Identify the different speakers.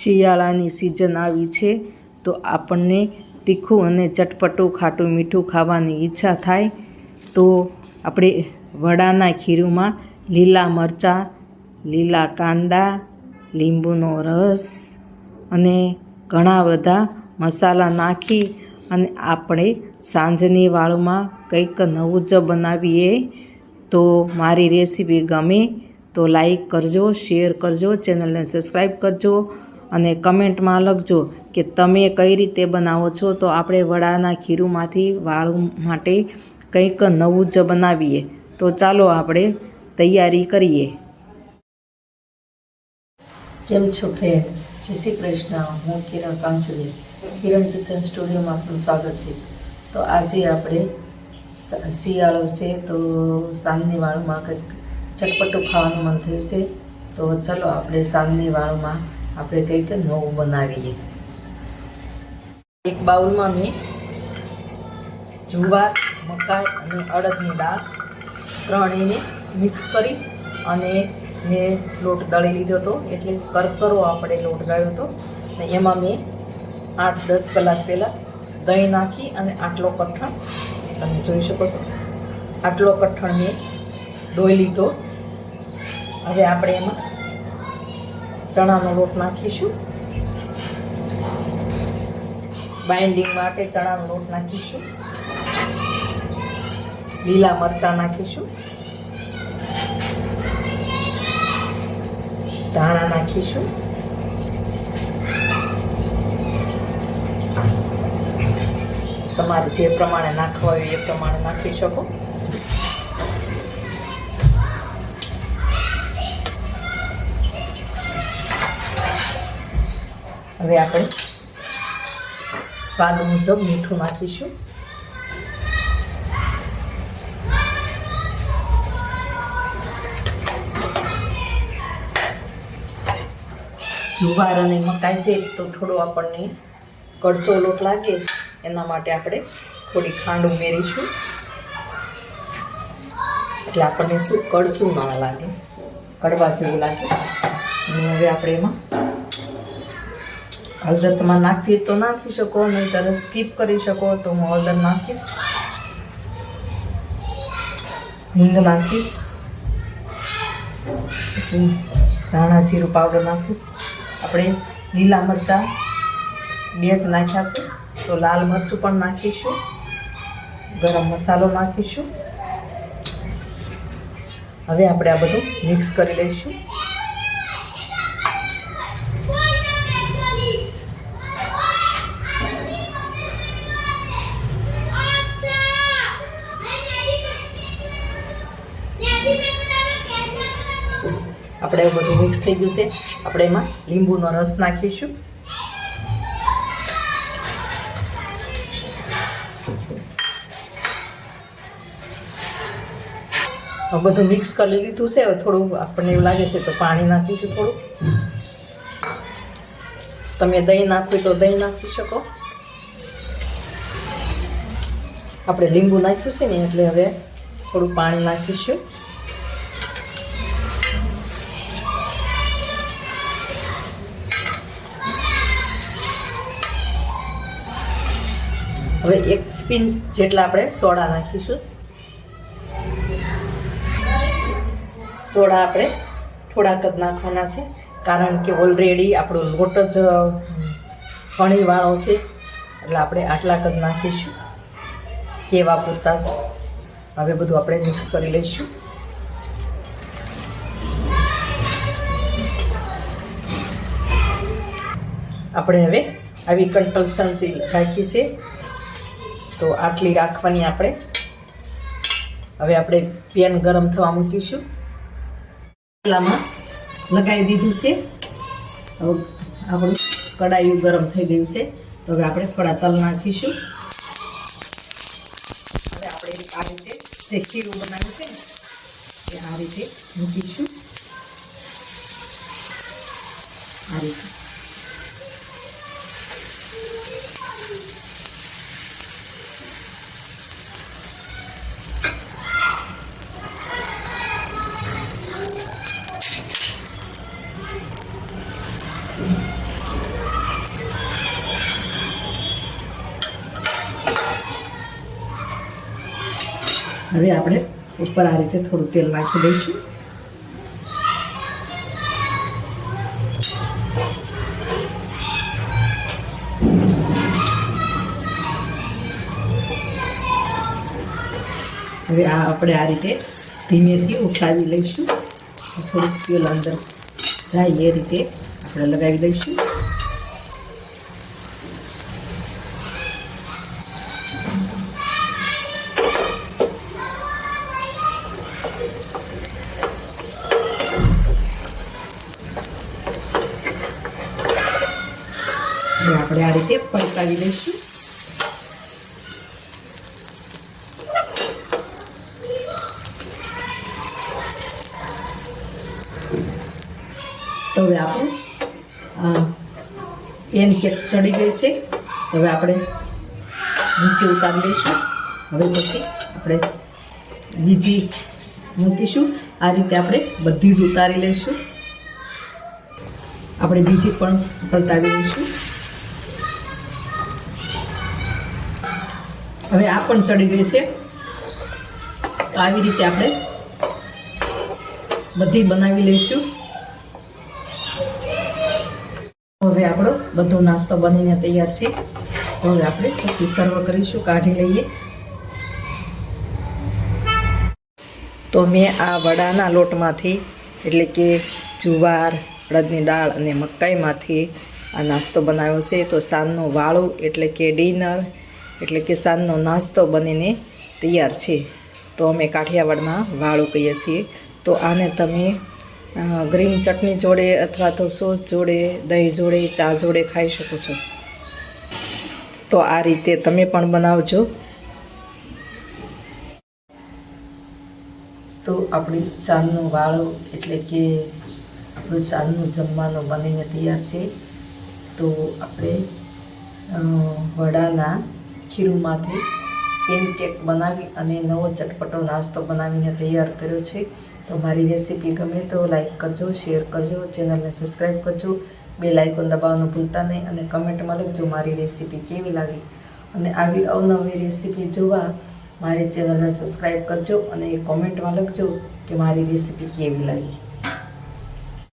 Speaker 1: શિયાળાની સિઝન આવી છે, તો આપણને તીખું અને ચટપટું ખાટું મીઠું ખાવાની ઈચ્છા થાય. તો આપણે વડાના ખીરુંમાં લીલા મરચાં, લીલા કાંદા, લીંબુનો રસ અને ઘણા બધા મસાલા નાખી અને આપણે સાંજની વાળમાં કંઈક નવું જ બનાવીએ. તો મારી રેસીપી ગમે તો લાઈક કરજો શેર કરજો ચેનલને સબસ્ક્રાઈબ કરજો. અને કમેન્ટમાં લખજો કે તમે કઈ રીતે બનાવો છો. તો આપણે વડાના ખીરુંમાંથી વાળું માટે કંઈક નવું જ બનાવીએ. તો ચાલો આપણે તૈયારી કરીએ. કેમ છો ફ્રેન્ડ જય શ્રી કૃષ્ણ. હું કિરણ કાંસલી કિરણ કિચન સ્ટુડિયોમાં આપનું સ્વાગત છે. તો આજે આપણે શિયાળો છે તો સાંજની વાળુમાં કંઈક ચટપટું ખાવાનું મન થયું છે. તો ચલો આપણે સાંજની વાળુમાં આપણે કંઈક નવું બનાવીએ? એક બાઉલમાં મેં જુવાર, મકાઈ અને અડદની દાળ ત્રણેયને મિક્સ કરી અને મેં લોટ દળી લીધો હતો. એટલે કરકરો આપણે લોટ દળ્યો હતો. ને એમાં મેં આઠ, દસ કલાક પહેલાં દહીં નાખી અને આટલો કઠણ, તમે જોઈ શકો છો, આટલો કઠણ મેં ડોઈ લીધો. હવે આપણે એમાં ચણાનો લોટ નાખીશું. બાઇન્ડિંગ માટે ચણાનો લોટ નાખીશું. લીલા મરચાં નાખીશું. ધાણા નાખીશું. તમારે જે પ્રમાણે નાખવા હોય એ પ્રમાણે નાખી શકો. હવે આપણે સ્વાદ મુજબ મીઠું નાખીશું જુવાર અને મકાઈ છે, તો થોડો આપણને કડચો લોટ લાગે, એના માટે આપણે થોડી ખાંડ ઉમેરીશું. એટલે આપણને શું, કડચું ના લાગે, કડવા જેવું લાગે. અને હવે આપણે એમાં હળદર તમારે નાખવી તો નાખી શકો, નહીંતર સ્કીપ કરી શકો, તો હું હળદર નાખીશ. હિંગ નાખીશ. પછી ધાણા જીરું પાવડર નાખીશ. આપણે લીલા મરચાં બે જ નાખ્યા છે, તો લાલ મરચું પણ નાખીશું. ગરમ મસાલો નાખીશું. હવે આપણે આ બધું મિક્સ કરી લઈશું. આપણે એવું બધું મિક્સ થઈ ગયું છે. આપણે એમાં લીંબુનો રસ નાખીશું. બધું મિક્સ કરી લીધું છે. હવે થોડું આપણને એવું લાગે છે તો પાણી નાખીશું થોડું. તમે દહીં નાખવું તો દહીં નાખી શકો. આપણે લીંબુ નાખ્યું છે ને એટલે હવે થોડું પાણી નાખીશું. હવે એક સ્પિન જેટલા આપણે સોડા નાખીશું. સોડા આપણે થોડાક જ નાખવાના છે, કારણ કે ઓલરેડી આપણો લોટ જ ઘણીવાળો છે, એટલે આપણે આટલા કદ નાખીશું. કેવા પૂરતા હવે બધું આપણે મિક્સ કરી લઈશું. આપણે હવે આવી કન્ટલસન્સી રાખી છે. તો આટલી રાખવાની આપણે. હવે આપણે પેન ગરમ થવા મૂકીશું. પેલામાં લગાવી દીધું છે. હવે આપણું કડાયું ગરમ થઈ ગયું છે. તો હવે આપણે થોડા તલ નાખીશું. હવે આપણે આ રીતે જે ખીરું બનાવ્યું છે ને, એ આ રીતે મૂકીશું. આ રીતે. હવે આપણે ઉપર આ રીતે થોડું તેલ નાખી દઈશું. હવે આ આપણે આ રીતે ધીમેથી ઉઠાવી લઈશું. થોડુંક તેલ અંદર જાય એ રીતે આપણે લગાવી દઈશું. હવે આપણે આ રીતે પલટાવી લઈશું. તો હવે આપણે પેન કેક ચડી ગઈ છે. હવે આપણે નીચે ઉતારી લઈશું. હવે પછી આપણે બીજી મૂકીશું. આ રીતે આપણે બધી જ ઉતારી લઈશું. આપણે બીજી પણ પલટાવી લઈશું. હવે આ પણ ચડી ગઈ છે. આવી રીતે આપણે બધી બનાવી લઈશું. હવે આપણો બધો નાસ્તો બનીને તૈયાર છે. હવે આપણે પછી સર્વ કરીશું, કાઢી લઈએ. તો મેં આ વડાના લોટમાંથી, એટલે કે જુવાર, અડદની દાળ અને મકાઈમાંથી આ નાસ્તો બનાવ્યો છે. તો સાંજનું વાળું, એટલે કે ડિનર એટલે કે સાંજનો નાસ્તો બનીને તૈયાર છે. તો અમે કાઠિયાવાડમાં વાળું કહીએ છીએ. તો આને તમે ગ્રીન ચટણી જોડે અથવા તો સોસ જોડે, દહીં જોડે, ચા જોડે ખાઈ શકો છો. તો આ રીતે તમે પણ બનાવજો. તો આપણી સાંજનું વાળું એટલે કે આપણું સાંજનું જમવાનું બનીને તૈયાર છે. તો આપણે વડાના ખીરુમાંથી પેનકેક બનાવી અને નવો ચટપટો નાસ્તો બનાવીને તૈયાર કર્યો છે. તો મારી રેસીપી ગમે તો લાઇક કરજો શેર કરજો ચેનલને સબસ્ક્રાઈબ કરજો. બે લાઇકોન દબાવવાનું ભૂલતા નહીં અને કમેન્ટમાં લખજો મારી રેસીપી કેવી લાગી. અને આવી અવનવી રેસીપી જોવા મારી ચેનલને સબસ્ક્રાઈબ કરજો અને કોમેન્ટમાં લખજો કે મારી રેસીપી કેવી લાગી.